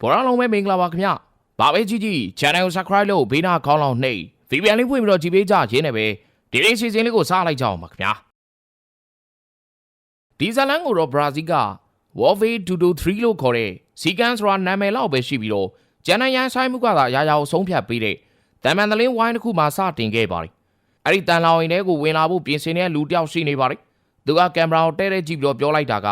ဘောရလုံးပဲမင်္ဂလာပါခင်ဗျဘာပဲကြည့်ကြည့် channel ကို subscribe လုပ်ဘေးနာခေါင်းလောင်နှိပ် VPN လေးဖွင့်ပြီးတော့ကြည့်ပေးကြရင်းနဲ့ပဲဒီလေးစီစဉ်လေးကိုစလိုက်ကြအောင်ပါခင်ဗျာဒီဇလန်ကိုတော့ Brazil က Warfare 223လို့ခေါ်တဲ့ Sequence ဆိုတာနာမည်လောက်ပဲရှိပြီးတော့ဂျန်နယန်ဆိုင်မှုကသာအရာရာကိုဆုံးဖြတ်ပေးတဲ့တမန်တလင်းဝိုင်းတစ်ခုမှစတင်ခဲ့ပါတယ်အဲ့ဒီတန်လောင်ရင်ထဲကိုဝင်လာဖို့ပြင်ဆင်နေတဲ့လူတစ်ယောက်ရှိနေပါတယ်သူကကင်မရာကိုတဲတဲကြည့်ပြီးတော့ပြောလိုက်တာက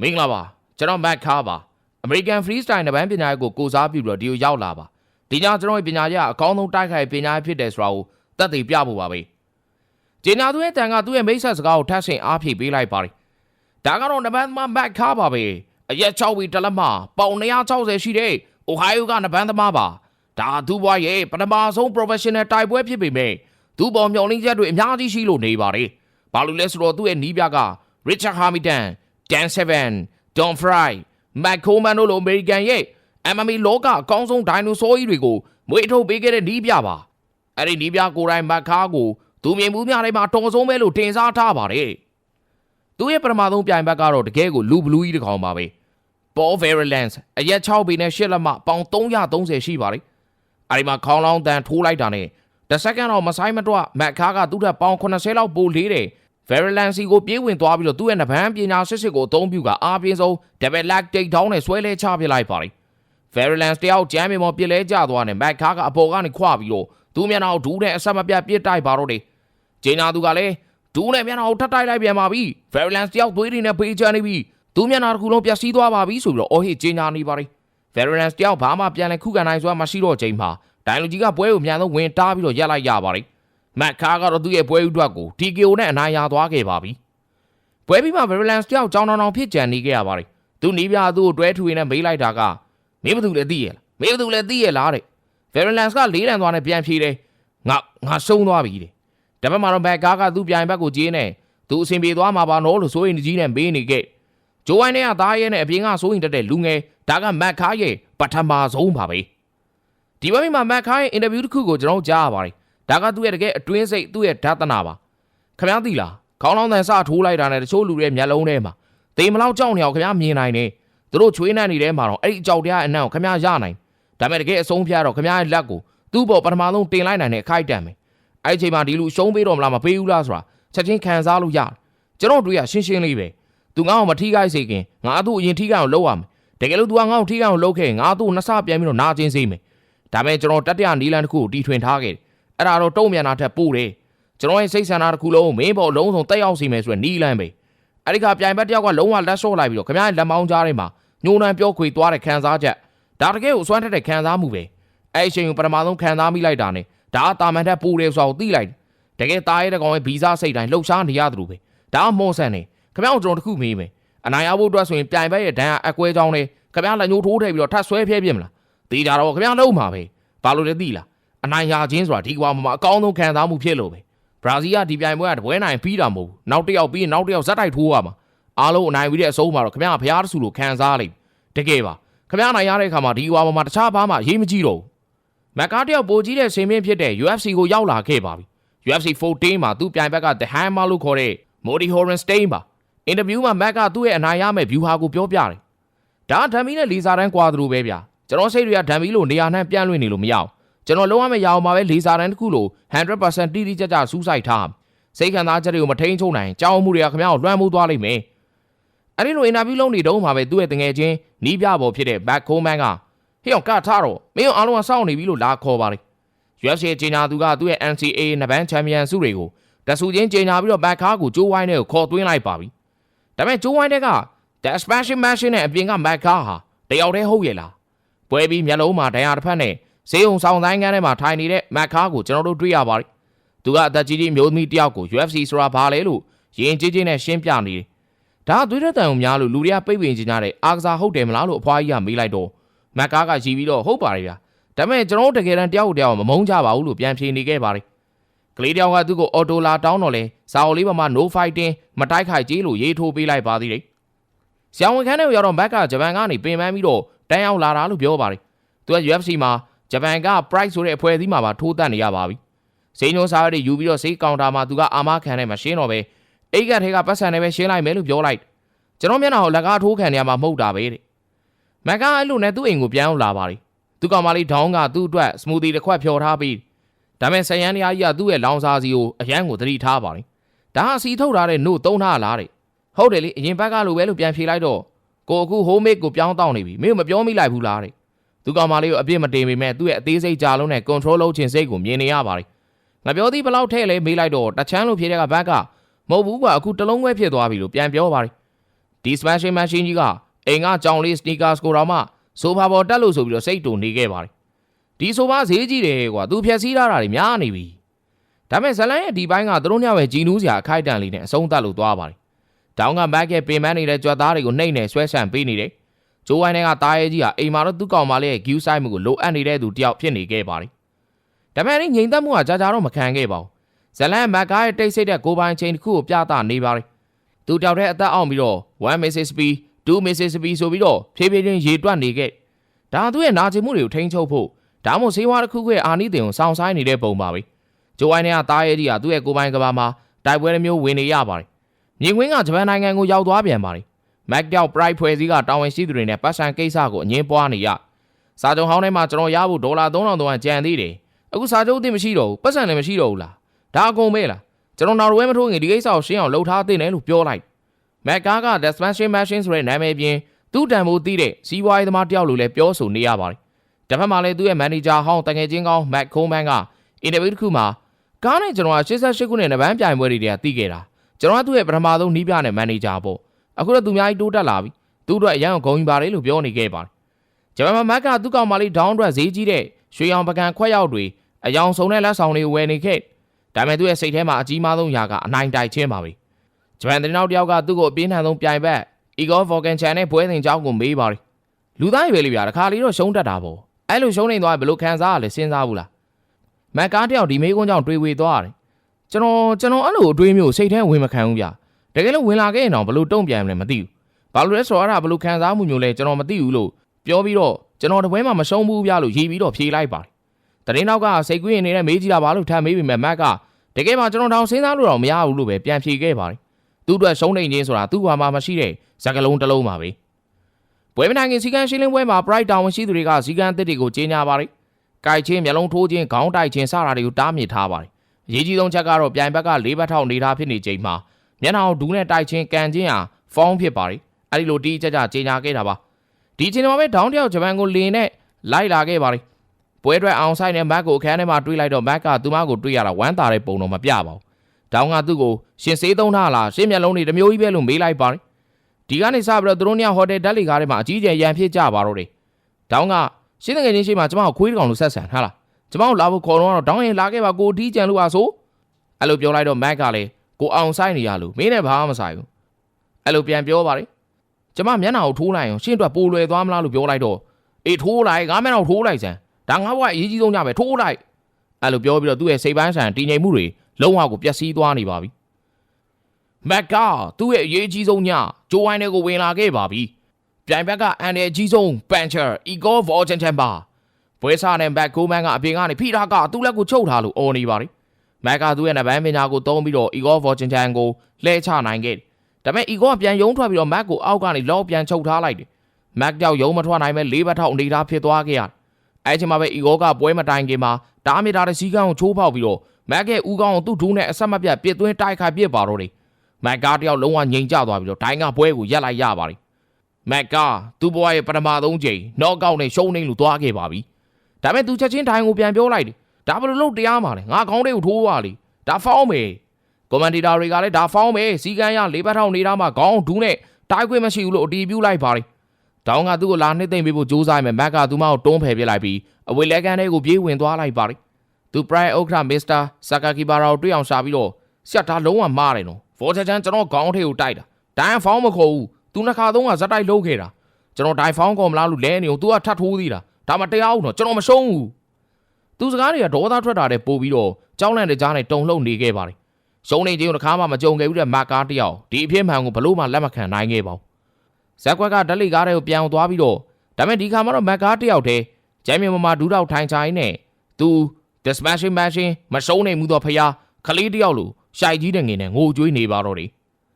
မင်္ဂလာပါကျွန်တော်မက်ခါပါ American Freestyle နဘန်းပညာရေးကိုကိုစားပြုပြီးတော့ဒီကိုရောက်လာပါဒီညကျွန်တော်ရဲ့ပညာရေးကအကောင်းဆုံးတိုက်ခိုက်ပညာရေးဖြစ်တယ်ဆိုတာကိုသက်သေပြဖို့ပါပဲဂျင်နာသူရဲ့တန်ကသူ့ရဲ့မိတ်ဆက်စကားကိုထပ်ဆင့်အားဖြည့်ပေးလိုက်ပါတယ်ဒါကတော့နဘန်းသမားမက်ခါပါပဲအရက်6ဝီတလက်မပေါင်160ရှိတဲ့ Ohio ကနဘန်းသမားပါဒါသူ့ဘွားရဲ့ပထမဆုံး professional တိုက်ပွဲဖြစ်ပေမဲ့သူ့ပေါ်မျော်လင့်ချက်တွေအများကြီးရှိလို့နေပါတယ်ဘာလို့လဲဆိုတော့သူ့ရဲ့နီးပြက Richard Hamilton Dan Seven Don Fry Matt Coleman တို့လိုအမေရိကန်ရဲ့ MMA လောကအကောင်းဆုံးဒိုင်နိုဆောကြီးတွေကိုမွေးထုတ်ပေးခဲ့တဲ့နီးပြပါအဲ့ဒီနီးပြကိုယ်တိုင်မက်ခါကိုသူမြင်မှုများတိုင်းမှာတော်ဆုံးပဲလို့တင်စားထားပါတယ်သူရဲ့ပထမဆုံးပြိုင်ဘက်ကတော့တကယ်ကိုလူဘလူးကြီးတစ်ကောင်ပါပဲ Paul Verlance အရက်6ပေနဲ့8လက်မပေါင်330ရှိပါတယ်အဲ့ဒီမှာခေါင်းလောင်းတန်ထိုးလိုက်တာနဲ့တစ်စက္ကန့်တော့မဆိုင်မတော့မက်ခါကသူ့ထက်ပေါင်80လောက်ပိုလေးတယ် Verlance ကိုပြေးဝင်သွားပြီးတော့သူ့ရဲ့နဗန်းပညာစစ်စစ်ကိုအသုံးပြုကအားပြင်းဆုံး double leg take down နဲ့ဆွဲလဲချပစ်လိုက်ပါတယ် Verlance တယောက်ဂျမ်းမြေပေါ်ပြစ်လဲကျသွားတယ်မက်ခါကအပေါ်ကနေခွပြီးတော့သူ့မျက်နှာကိုဒူးနဲ့အဆက်မပြတ်ပြစ်တိုက်ပါတော့တယ်ဂျင်းနာသူကလည်းဒူးနဲ့မျက်နှာကိုထပ်တိုက်လိုက်ပြန်ပါပြီ Verlance တယောက်သွေးတွေနဲ့ဖေးချနေပြီသူ့မျက်နှာတစ်ခုလုံးပျက်စီးသွားပါပြီဆိုပြီးတော့အော်ဟစ်ဂျင်းနာနေပါတယ် Verlance တယောက်ဘာမှပြန်လဲခုခံနိုင်စွာမရှိတော့ချိန်မှာဒိုင်လူကြီးကပွဲကိုမြန်ဆုံးဝင်တားပြီးတော့ရက်လိုက်ရပါတယ် မက်ခါကတော့သူ့ရဲ့ပွဲဥထွက်ကို TKO နဲ့အနိုင်ရသွားခဲ့ပါပြီပွဲပြီးမှ Verlance တယောက်ကြောင်းတောင်တောင်ဖြစ်ကြံနေခဲ့ရပါတယ်သူနီးပြသူ့ကိုတွဲထူရင်းနဲ့မေးလိုက်တာကမင်းဘာလို့လဲသိရလားမင်းဘာလို့လဲသိရလားတဲ့ Verlance ကလေးလံသွားနဲ့ပြန်ဖြေတယ်ငါငါရှုံးသွားပြီတဲ့ဒါပေမဲ့တော့ဘက်ကားကသူ့ပြိုင်ဘက်ကိုကြေးနေသူအဆင်ပြေသွားမှာပါနော်လို့စိုးရင်ကြီးနဲ့မေးနေခဲ့ဂျိုဝိုင်းနဲ့ကသားရဲနဲ့အပြင်ကစိုးရင်တက်တဲ့လူငယ်ဒါကမက်ခါရဲ့ပထမဆုံးပါပဲဒီဘက်မှာမက်ခါရဲ့အင်တာဗျူးတစ်ခုကိုကျွန်တော်ကြားရပါတယ် ဒါကသူ့ရဲ့တကယ်အတွင်းစိတ်သူ့ရဲ့ဓာတ်တနာပါခင်ဗျားသိလားခေါင်းလောင်းတန်စထိုးလိုက်တာနဲ့တချို့လူတွေမျက်လုံးထဲမှာတေမလောက်ကြောက်နေအောင်ခင်ဗျားမြင်နိုင်တယ်သူတို့ချွေးနှံ့နေတဲ့မှာတော့အဲ့ဒီအကြောက်တရားအနံ့ကိုခင်ဗျားရနိုင်ဒါပေမဲ့တကယ်အဆုံးဖျားတော့ခင်ဗျားရဲ့လက်ကိုသူ့ပေါ်ပထမဆုံးတင်လိုက်နိုင်တဲ့အခိုက်အတန့်ပဲအဲ့ဒီအချိန်မှာဒီလူရှုံးပေးတော့မလားမပေးဘူးလားဆိုတာချက်ချင်းခံစားလို့ရတယ်ကျွန်တော်တို့ကရှင်းရှင်းလေးပဲသူငါ့ကိုမထိခိုက်စေခင်ငါသူ့အရင်ထိခိုက်အောင်လုပ်ရမယ်တကယ်လို့ तू ကငါ့ကိုထိခိုက်အောင်လုပ်ခဲ့ရင်ငါသူ့နှစ်ဆပြန်ပြီးတော့နာကျင်စေမယ်ဒါပေမဲ့ကျွန်တော်တတိယနီလန်တစ်ခုကိုတီထွင်ထားခဲ့တယ် အဲ့ဒါတော့တုံ့ပြန်တာထက်ပိုတယ်ကျွန်တော်ရဲ့စိတ်ဆန္ဒတစ်ခုလုံးကိုမင်းပေါ်လုံးစုံတက်ရောက်စီမယ်ဆိုတဲ့နီလန်ပဲအဲ့ဒီကပြိုင်ဘက်တယောက်ကလုံးဝလက်ဆော့လိုက်ပြီးတော့ခင်ဗျားရဲ့လက်မောင်းကြားထဲမှာညှိုးနှံပြောခွေသွားတဲ့ခံစားချက်ဒါတကယ်ကိုအစွမ်းထက်တဲ့ခံစားမှုပဲအဲ့အချိန်ကိုပထမဆုံးခံစားမိလိုက်တာနဲ့ဒါအတာမန်ထက်ပိုတယ်ဆိုတော့သိလိုက်တယ်တကယ်သားရဲတကောင်ရဲ့ဗီဇစိတ်တိုင်းလှုပ်ရှားနေရတယ်လို့ပဲဒါကမော့ဆန်နေခင်ဗျားတို့ကျွန်တော်တစ်ခုမေးမယ်အနိုင်ရဖို့အတွက်ဆိုရင်ပြိုင်ဘက်ရဲ့ဒဏ်ကအကွဲကြောင်းလေးခင်ဗျားလက်ညှိုးထိုးထည့်ပြီးတော့ထပ်ဆွဲဖျဲပြစ်မလားတေးကြတော့ခင်ဗျားလုံးမှာပဲဘာလို့လဲသိလား အနိုင်ရခြင်းဆိုတာဒီကွာမှာအကောင်းဆုံးခံစားမှုဖြစ်လို့ပဲဘရာဇီးကဒီပြိုင်ပွဲကတပွဲနိုင်ပြီးတာမဟုတ်ဘူးနောက်တစ်ယောက်ပြီးရင်နောက်တစ်ယောက်ဇက်တိုက်ထိုးရမှာအားလုံးအနိုင်ပြီးတဲ့အဆုံးမှာတော့ခင်ဗျားဖျားတဆူလို့ခံစားလိမ့်တကယ်ပါခင်ဗျားနိုင်ရတဲ့အခါမှာဒီကွာမှာတခြားဘာမှရေးမကြည့်တော့ဘူးမက်ကားတယောက်ပိုကြီးတဲ့ဆင်မင်းဖြစ်တဲ့ UFC ကိုရောက်လာခဲ့ပါပြီ UFC 14မှာသူ့ပြိုင်ဘက်က The Hammer လို့ခေါ်တဲ့ Modi Horenstein ပါအင်တာဗျူးမှာမက်ကသူ့ရဲ့အနိုင်ရမဲ့ view ဟာကိုပြောပြတယ်ဒါဓာမီနဲ့လီစာတန်းကွာသလိုပဲဗျာကျွန်တော်စိတ်တွေကဓာမီလို့နေရာနှံ့ပြန့်လွင့်နေလို့မရအောင် ကျွန်တော်လုံးဝမရအောင်ပါပဲလီစာတန်းတစ်ခုလို့100%တိတိကျကျစူးစိုက်ထားစိတ်ခံစားချက်တွေကိုမထိန်ချုံနိုင်ကြောင်းမှုတွေကခင်ဗျားကိုလွှမ်းမိုးသွားလိမ့်မယ်အဲ့ဒီလိုအင်တာဗျူးလုံးနေတုန်းမှာပဲသူ့ရဲ့တငယ်ချင်းနီးပြပေါ်ဖြစ်တဲ့ Back Coleman ကဟေ့အောင်ကထားတော့မင်းအားလုံးကစောင့်နေပြီလို့လာခေါ်ပါတယ် UFC ကြီးညာသူကသူ့ရဲ့ NCA နဘန်းချန်ပီယံစုတွေကိုတဆူချင်းကြီးညာပြီးတော့ဘက်ခါကိုဂျိုးဝိုင်းနဲ့ကိုခေါ်သွင်းလိုက်ပါပြီဒါပေမဲ့ဂျိုးဝိုင်းတဲ့က The Expansion Machine နဲ့အပြင်ကမက်ခါဟာတယောက်တည်းဟုတ်ရဲ့လားပွဲပြီးမျက်လုံးမှာဒဏ်ရာတစ်ဖက်နဲ့ ဈေးုံဆောင်ဆိုင်ကန်းထဲမှာထိုင်နေတဲ့မက်ခါကိုကျွန်တော်တို့တွေ့ရပါတယ်သူကအသက်ကြီးကြီးမျိုးသမီးတယောက်ကို UFC ဆိုတာဘာလဲလို့ရင်ကြီးကြီးနဲ့ရှင်းပြနေတယ်ဒါသွေးရတန်ုံများလို့လူတွေကပိတ်ပင်ကြတဲ့အာကစားဟုတ်တယ်မလားလို့အဖွားကြီးကမေးလိုက်တော့မက်ကားကရီးပြီးတော့ဟုတ်ပါတယ်ဗျာဒါပေမဲ့ကျွန်တော်တို့တကယ်တမ်းတယောက်တယောက်မမုန်းကြပါဘူးလို့ပြန်ဖြေနေခဲ့ပါတယ်ကလေးတယောက်ကသူ့ကိုအော်တိုလာတောင်းတော့လဲစာအုပ်လေးပေါ်မှာ no fighting မတိုက်ခိုက်ကြီးလို့ရေးထိုးပေးလိုက်ပါသေးတယ်။ဆောင်းဝန်ခန်းထဲကိုရောက်တော့ဘက်ကဂျပန်ကနေပင်ပန်းပြီးတော့တန်းရောက်လာတာလို့ပြောပါတယ်။သူက UFC မှာ ဂျပန်က Pride ဆိုတဲ့အဖွဲ့အစည်းမှာပါထိုးတက်နေရပါပြီ။စိန်ညုံစားရတဲ့ယူပြီးတော့စိတ်ကောင်တာမှာသူကအာမခံနဲ့မရှင်းတော့ပဲအိတ်ကထဲကပတ်စံနဲ့ပဲရှင်းလိုက်မယ်လို့ပြောလိုက်။ကျွန်တော်မျက်နှာကိုလက်ကားထိုးခံနေရမှာမဟုတ်တာပဲတဲ့။မက်ကအဲ့လိုနဲ့သူ့အိမ်ကိုပြန်ရောက်လာပါတယ်သူကောင်မလေးဒေါင်းကသူ့အတွက်စမူသီတစ်ခွက်ဖြော်ထားပြီးဒါမဲ့ဆယန်းတရားကြီးကသူ့ရဲ့လောင်စာစီကိုအရန်ကိုသတိထားပါတယ်ဒါဟာစီထုတ်ထားတဲ့နို့သုံးထားလားတဲ့ဟုတ်တယ်လေအရင်ဘက်ကလိုပဲလို့ပြန်ဖြေလိုက်တော့ကိုအခုဟိုးမေ့ကိုပြောင်းတောင်းနေပြီမင်းမပြောမိလိုက်ဘူးလားတဲ့ သူကောင်မလေးကိုအပြစ်မတင်ပေမဲ့သူ့ရဲ့အသေးစိတ်ကြာလုံးနဲ့ control လုပ်ခြင်းစိတ်ကိုမြင်နေရပါတယ်ငါပြောသည်ဘလောက်ထဲ့လဲမေးလိုက်တော့တချမ်းလို့ဖြေတဲ့ကဘက်ကမဟုတ်ဘူးကွာအခုတလုံးခွဲဖြစ်သွားပြီလို့ပြန်ပြောပါတယ်ဒီ smashing machine ကြီးကအိမ်ကကြောင်လေး sneakers ကိုတော့မှဆိုဖာပေါ်တက်လို့ဆိုပြီးတော့စိတ်တူနေခဲ့ပါတယ်ဒီဆိုဖာဈေးကြီးတယ်ကွာသူဖြက်စီးထားတာတွေများနေပြီဒါပေမဲ့ဇလန်ရဲ့ဒီဘိုင်းကသူတို့ညရဲ့ဂျီနူးစရာအခိုက်အတန့်လေးနဲ့အဆုံးသတ်လို့သွားပါတယ်တောင်းကမက်ရဲ့ပင်မနေတဲ့ကြွက်သားတွေကိုနှိမ့်နေဆွဲဆန့်ပေးနေတယ် ဂျိုးဝိုင်းကတားရဲကြီးကအိမ်မှာတော့သူ့ကောင်မလေးရဲ့ view site မှုကိုလိုအပ်နေတဲ့သူတယောက်ဖြစ်နေခဲ့ပါတယ်ဒါပေမဲ့ငြိမ်သက်မှုကကြာကြာတော့မခံခဲ့ပါဘူးဇလန်မက်ကားရဲ့တိတ်ဆိတ်တဲ့ကိုပိုင်ချင်းတစ်ခုကိုပြသနေပါတယ်သူတောက်တဲ့အသက်အောင်ပြီးတော့1 Mississippi 2 Mississippi ဆိုပြီးတော့ဖြည်းဖြည်းချင်းရေတွက်နေခဲ့ဒါသူ့ရဲ့နာကျင်မှုတွေကိုထိန်းချုပ်ဖို့ဒါမှမဟုတ်ဆေးဝါးတစ်ခုခုရဲ့အာနိသင်ကိုစောင့်ဆိုင်နေတဲ့ပုံပါပဲဂျိုဝိုင်းနဲ့ကတားရဲကြီးကသူ့ရဲ့ကိုပိုင်ကဘာမှာတိုက်ပွဲတစ်မျိုးဝင်နေရပါတယ်မြင်ကွင်းကဂျပန်နိုင်ငံကိုရောက်သွားပြန်ပါတယ် မက်တောက်ပရိုက်ဖွဲ့စည်းကတာဝန်ရှိသူတွေနဲ့ပတ်စံကိစ္စကိုအငင်းပွားနေရစာချုပ်ဟောင်းထဲမှာကျွန်တော်ရဖို့ဒေါ်လာ3000တောင်ကျန်သေးတယ်အခုစာချုပ်အသစ်မရှိတော့ဘူးပတ်စံလည်းမရှိတော့ဘူးလားဒါအကုန်ပဲလားကျွန်တော်နောက်တော့ဝဲမထိုးငင်ဒီကိစ္စကိုရှင်းအောင်လှုပ်ထားသင့်တယ်လို့ပြောလိုက်မက်ကားက Desmashing Machine ဆိုတဲ့နာမည်ပြင်သူ့တန်ဖိုးသိတဲ့စီးပွားရေးသမားတယောက်လိုလည်းပြောဆိုနေရပါတယ်တစ်ဖက်မှာလည်းသူ့ရဲ့မန်နေဂျာဟောင်းတငယ်ချင်းကောင်းမက်ခိုးမန်ကအင်တာဗျူးတစ်ခုမှာကားနဲ့ကျွန်တော်က88ခုနှစ်နဗန်းပြိုင်ပွဲတွေတည်းကသိခဲ့တာကျွန်တော်ကသူ့ရဲ့ပထမဆုံးနီးပြနဲ့မန်နေဂျာပေါ့ အခုတော့သူအများကြီးတိုးတက်လာပြီသူ့အတွက်အရန်ကိုဂုဏ်ယူပါတယ်လို့ပြောနေခဲ့ပါတယ်ဂျပန်မှာမက်ကသူ့ကောင်မလေးဒေါင်းအတွက်ဈေးကြီးတဲ့ရွှေရောင်ပကံခွက်ရောက်တွေအယောင်ဆုံးတဲ့လက်ဆောင်တွေဝယ်နေခဲ့ဒါပေမဲ့သူ့ရဲ့စိတ်ထဲမှာအကြီးမားဆုံးຢာကအနိုင်တိုက်ခြင်းပါပဲဂျပန်သတင်းနောက်တစ်ယောက်ကသူ့ကိုအပြင်းထန်ဆုံးပြိုင်ဘက် Igor Volkan Chan နဲ့ပွဲစဉ်ကြောင်းကိုမေးပါတယ်လူသားတွေပဲလေဗျာတခါလေးတော့ရှုံးတတ်တာပေါ့အဲ့လိုရှုံးနေသွားရင်ဘယ်လိုခံစားရလဲစဉ်းစားဘူးလားမက်ကားတယောက်ဒီမေးခွန်းကြောင့်တွေးဝေသွားတယ်ကျွန်တော်ကျွန်တော်အဲ့လိုအတွေးမျိုးစိတ်ထဲဝင်မခံဘူးဗျ တကယ်လို့ဝင်လာခဲ့ရင်တော့ဘယ်လိုတုံ့ပြန်မလဲမသိဘူးဘာလို့လဲဆိုတော့အဲ့ဒါဘယ်လိုခံစားမှုမျိုးလဲကျွန်တော်မသိဘူးလို့ပြောပြီးတော့ကျွန်တော်တပွဲမှာမရှုံးဘူးဗျလို့ရေးပြီးတော့ဖြေလိုက်ပါတယ်တရင်နောက်ကစိတ်ကူးရင်နေတဲ့မေးကြည့်တာဘာလို့ထမ်းမေးပြီမဲ့မက်ကတကယ်မှကျွန်တော်တောင်စဉ်းစားလို့တော့မရဘူးလို့ပဲပြန်ဖြေခဲ့ပါတယ်သူ့အတွက်ရှုံးနေခြင်းဆိုတာသူ့ဘာမှမရှိတဲ့ဇကလုံးတစ်လုံးပါပဲပွဲမနိုင်ခင်စီကံရှင်းလင်းပွဲမှာ Bright တာဝန်ရှိသူတွေကစီကံအသစ်တွေကိုကြီးညာပါတယ်။ကြိုက်ချင်းမျက်လုံးထိုးခြင်းခေါင်းတိုက်ခြင်းစတာတွေကိုတားမြစ်ထားပါတယ်။အရေးကြီးဆုံးချက်ကတော့ပြိုင်ဘက်က၄ဘက်ထောက်နေထားဖြစ်နေချိန်မှာ မျက်နှာကိုဒူးနဲ့တိုက်ခြင်းကန်ခြင်းဟာဖောင်းဖြစ်ပါတယ်။အဲဒီလိုတီးကြကြကြီးညာခဲ့တာပါ။ဒီချိန်မှာပဲဒေါင်းတယောက်ဂျပန်ကိုလင်းနဲ့လိုက်လာခဲ့ပါတယ်။ပွဲအတွက်အောင်ဆိုင်နဲ့မက်ကိုအခန်းထဲမှာတွေးလိုက်တော့မက်ကသူမကိုတွေးရတာဝမ်းသာတဲ့ပုံတော့မပြပါဘူး။ဒေါင်းကသူ့ကိုရှင်စေးသုံးထားလားရှင်းမျက်လုံးတွေတစ်မျိုးကြီးပဲလို့မေးလိုက်ပါတယ်။ဒီကနေစပြီးတော့သူတို့ညဟိုတယ်ဓာတ်လီကားထဲမှာအကြီးကျယ်ရန်ဖြစ်ကြပါတော့တယ်။ဒေါင်းကရှင်းတကယ်ချင်းရှိမှကျမကိုခွေးတကောင်လို့ဆက်ဆံထားလား။ကျမကိုလာဖို့ခေါ်တော့တော့ဒေါင်းရင်လာခဲ့ပါကိုတီးကြံလို့ပါဆို။အဲ့လိုပြောလိုက်တော့မက်ကလည်း ကိုအောင်ဆိုင်နေရလို့မင်းနဲ့ဘာမှမဆိုင်ဘူး။အဲ့လိုပြန်ပြောပါလေ။ကျမမျက်နှာကိုထိုးလိုက်အောင်ရှင်းအတွက်ပိုလွယ်သွားမလားလို့ပြောလိုက်တော့အေးထိုးလိုက်ငါမျက်နှာကိုထိုးလိုက်စမ်း။ဒါငါဘွားအရေးကြီးဆုံးညပဲထိုးလိုက်။အဲ့လိုပြောပြီးတော့သူ့ရဲ့စိတ်ပိုင်းဆိုင်တည်ငြိမ်မှုတွေလုံးဝကိုပျက်စီးသွားနေပါပြီ။မက်ကသူ့ရဲ့အရေးကြီးဆုံးညဂျိုးဝိုင်းတွေကိုဝင်လာခဲ့ပါပြီ။ပြိုင်ဘက်ကအန်ရဲ့အကြီးဆုံးပန်ချာအီဂေါဗော်ချန်ချန်ပါပွဲစားနဲ့ဘက်ကိုမန်ကအပြင်ကနေဖိထားကသူ့လက်ကိုချုပ်ထားလို့အော်နေပါလေ။ မက်ကသူ့ရဲ့နဗန်းပညာကိုသုံးပြီးတော့အီဂေါဗော်ချန်ချန်ကိုလှဲချနိုင်ခဲ့တယ်။ဒါပေမဲ့အီဂေါကပြန်ယုံထွက်ပြီးတော့မက်ကိုအောက်ကနေလောပြန်ချုပ်ထားလိုက်တယ်။မက်ကြောက်ယုံမထွက်နိုင်မဲ့လေးဘက်ထောက်အနေထားဖြစ်သွားခဲ့ရတယ်။အဲချိန်မှာပဲအီဂေါကပွဲမတိုင်ခင်မှာတားမြစ်ထားတဲ့စီးကန်းကိုချိုးဖောက်ပြီးတော့မက်ကရဲ့ဦးကောင်းကိုသူ့ဒူးနဲ့အဆက်မပြတ်ပစ်သွင်းတိုက်ခိုက်ပစ်ပါတော့တယ်။မက်ကားတယောက်လုံးဝငြိမ်ကျသွားပြီးတော့ဒိုင်းကပွဲကိုရက်လိုက်ရပါတယ်။မက်ကာသူ့ဘဝရဲ့ပထမဆုံးချိန်နော့ကောက်နဲ့ရှုံးနေလို့သွားခဲ့ပါပြီ။ဒါပေမဲ့သူချက်ချင်းဒိုင်းကိုပြန်ပြောလိုက်တယ်။ ဒါဘယ်လိုလုပ်တရားမှာလဲ။ငါခေါင်းလေးကိုထိုးပါလေ။ဒါဖောင်းမယ်။ကွန်မန်တေတာတွေကလည်းဒါဖောင်းမယ်။စီကန်းရလေးဘက်ထောင်နေတာမှခေါင်းဒူးနဲ့တိုက်ခွင့်မရှိဘူးလို့အတီးပြူလိုက်ပါလေ။တောင်းကသူ့ကိုလာနှစ်သိမ့်ပေးဖို့ကြိုးစားမယ်မက်ကသူမကိုတွန်းဖယ်ပြလိုက်ပြီးအဝေးလဲကန်ထဲကိုပြေးဝင်သွားလိုက်ပါလေ။သူပရိုင်ဥက္ကဋ္ဌမစ္စတာဆာကာကီဘာရာကိုတွေ့အောင်ရှာပြီးတော့ဆက်တာလုံးဝမှားတယ်နော်။ဖော်ချချန်ကျွန်တော်ခေါင်းထဲကိုတိုက်တာ။ဒိုင်းဖောင်းမခေါ်ဘူး။သူနှစ်ခါသုံးခါဇက်တိုက်လုံးခဲ့တာ။ကျွန်တော်ဒိုင်ဖောင်းကောမလားလို့လဲနေအောင် तू ကထတ်ထိုးသေးတာ။ဒါမှတရားအောင်တော့ကျွန်တော်မရှုံးဘူး။ သူစကားတွေကဒေါသထွက်တာတဲ့ပို့ပြီးတော့ကြောင်းလန့်တဲ့ကြားနဲ့တုံလှုပ်နေခဲ့ပါတယ်။ရှုံးနေခြင်းကိုတစ်ခါမှမကြုံခဲ့ဘူးတဲ့မကားတယောက်ဒီအဖြစ်မှန်ကိုဘလို့မှလက်မခံနိုင်ခဲ့ပါဘူး။ဇက်ကွက်ကဓာတ်လိကားတွေကိုပြန်သွားပြီးတော့ဒါပေမဲ့ဒီခါမှတော့မကားတယောက်တည်းဂျမ်းမြေမမဒူးတော့ထိုင်ချိုင်းနဲ့သူ the smashing machine မရှုံးနိုင်မှုတော့ဖျားခလေးတယောက်လိုရှိုက်ကြီးတဲ့ငင်နဲ့ငိုကြွေးနေပါတော့တယ်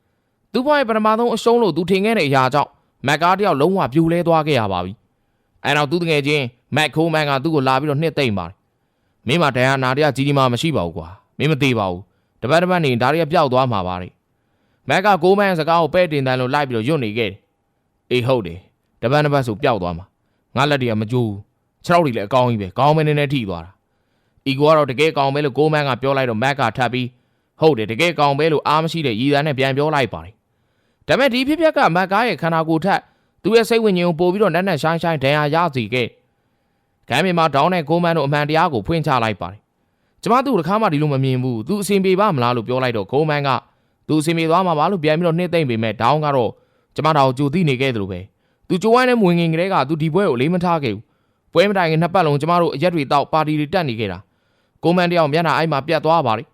။သူ့ဘဝရဲ့ပထမဆုံးအရှုံးလို့သူထင်ခဲ့တဲ့အရာကြောင့်မက်ကားတယောက်လုံးဝပြိုလဲသွားခဲ့ရပါပြီ။အဲတော့သူတငယ်ချင်းမက်ခိုးမန်ကသူ့ကိုလာပြီးတော့နှစ်သိမ့်ပါတယ် မင်းမဒဏ်ရာနာတရကြီးကြီးမားမရှိပါဘူးကွာမင်းမသေးပါဘူးတပတ်တပတ်နေဒါတွေကပျောက်သွားမှာပါလေမက်ကကိုမန်စကားကိုပဲ့တင်တန်းလို့လိုက်ပြီးတော့ယွတ်နေခဲ့တယ်အေးဟုတ်တယ်တပတ်တပတ်ဆိုပျောက်သွားမှာငါလက်တွေကမကြိုးဘူးခြေထောက်တွေလည်းအကောင်းကြီးပဲကောင်းမင်းနဲ့ထိသွားတာအီကိုကတော့တကယ်ကောင်းပဲလို့ကိုမန်ကပြောလိုက်တော့မက်ကထပ်ပြီးဟုတ်တယ်တကယ်ကောင်းပဲလို့အားမရှိတဲ့ရည်သားနဲ့ပြန်ပြောလိုက်ပါတယ်ဒါပေမဲ့ဒီဖြစ်ပျက်ကမက်ကားရဲ့ခန္ဓာကိုယ်ထက်သူ့ရဲ့စိတ်ဝိညာဉ်ကိုပို့ပြီးတော့နက်နက်ရှိုင်းရှိုင်းဒဏ်ရာရစေခဲ့ ကမ်းမြေမှာဒေါင်းနဲ့ကိုမန်တို့အမှန်တရားကိုဖွင့်ချလိုက်ပါတယ်ကျမသူ့တခါမှဒီလိုမမြင်ဘူးသူအဆင်ပြေပါမလား လို့ပြောလိုက်တော့ကိုမန်ကသူအဆင်ပြေသွားမှာပါ လို့ပြန်ပြီးတော့နှိမ့်သိမ့်ပေမဲ့ဒေါင်းကတော့ကျမတော်ကြိုသိနေခဲ့တယ်လို့ပဲသူကြိုးဝိုင်းနဲ့မဝင်ငင်ကလေးကသူဒီပွဲကိုအလေးမထားခဲ့ဘူးပွဲမတိုင်ခင်နှစ်ပတ်လုံးကျမတို့အရက်တွေတောက်ပါတီတွေတက်နေခဲ့တာကိုမန်တယောက်မျက်နှာအိုက်မှာပြတ်သွားပါလေ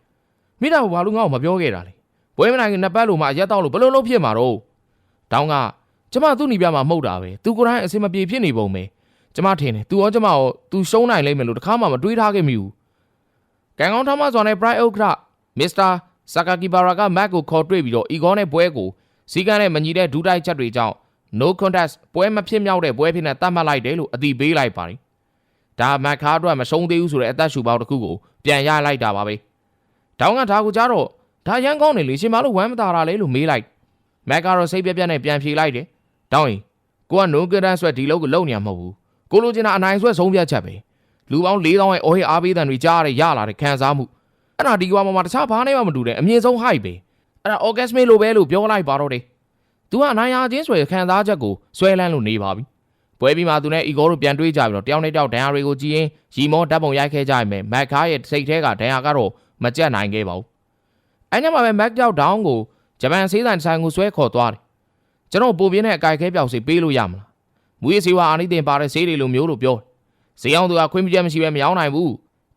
မိသားဘာလို့ငါ့ကိုမပြောခဲ့တာလဲပွဲမတိုင်ခင်နှစ်ပတ်လုံးမှအရက်တောက်လို့ဘလို့လုံးဖြစ်မှာတော့ဒေါင်းကကျမသူ့နီပြမှာမှုတ်တာပဲသူကိုယ်တိုင်အဆင်မပြေဖြစ်နေပုံပဲ ကျမထင်တယ်သူရောကျမရောသူရှုံးနိုင်လိမ့်မယ်လို့တခါမှမတွေးထားခဲ့မိဘူးကံကောင်းထမစွာနဲ့ Pride Oak ကမစ္စတာဆာကာကီဘာရာကမက်ကိုခေါ်တွေ့ပြီးတော့အီဂေါနဲ့ပွဲကိုစီကန်းနဲ့မညီတဲ့ဒူးတိုက်ချက်တွေကြောင့် no contest ပွဲမဖြစ်မြောက်တဲ့ပွဲဖြစ်နေတတ်မှတ်လိုက်တယ်လို့အတိပေးလိုက်ပါတယ်ဒါမက်ခါအတွက်မရှုံးသေးဘူးဆိုတဲ့အသက်ရှူပေါင်းတစ်ခုကိုပြန်ရလိုက်တာပါပဲတောင်းကဒါကိုကြတော့ဒါရန်ကောင်းနေလေရှင်မလို့ဝမ်းမသာတာလေလို့မေးလိုက်မက်ကတော့စိတ်ပြက်ပြက်နဲ့ပြန်ဖြေလိုက်တယ်တောင်းရင်ကိုက no contest ဆွဲဒီလောက်ကိုလုံနေမှာမဟုတ်ဘူး ကိုလိုချင်တာအနိုင်ဆွဲဆုံးဖြတ်ချက်ပဲလူပေါင်း4000ရဲ့အော်ဟစ်အားပေးတဲ့တွေကြားရရလာတဲ့ခံစားမှုအဲ့ဒါဒီကွာမှာတခြားဘာနဲ့မှမတူတဲ့အမြင့်ဆုံး height ပဲအဲ့ဒါ orgasm လိုပဲလို့ပြောလိုက်ပါတော့တယ်သူကအနိုင်ရချင်းဆွဲခံစားချက်ကိုဆွဲလန်းလို့နေပါပြီပွဲပြီးမှသူနဲ့ ego တို့ပြန်တွေးကြပြီးတော့တယောက်နဲ့တယောက်ဒဏ်ရာတွေကိုကြည်ရင်ရီမောဓာတ်ပုံရိုက်ခဲ့ကြရမယ်မက်ခါရဲ့စိတ်ထဲကဒဏ်ရာကတော့မကြက်နိုင်ခဲ့ပါဘူးအဲ့ညမှာပဲမက်ကြောက်ဒေါင်းကိုဂျပန်ဆေးဆိုင်ဆိုင်ကိုဆွဲခေါ်သွားတယ်ကျွန်တော်ပုံပြင်းတဲ့အကြိုက်ခဲပြောက်စီပေးလို့ရမလား မူရေးစီဝါအာနိတင်ပါတဲ့ဆေးတွေလိုမျိုးလို့ပြောတယ်ဈေးအောင်သူကခွင့်ပြုချက်မရှိဘဲမရောင်းနိုင်ဘူး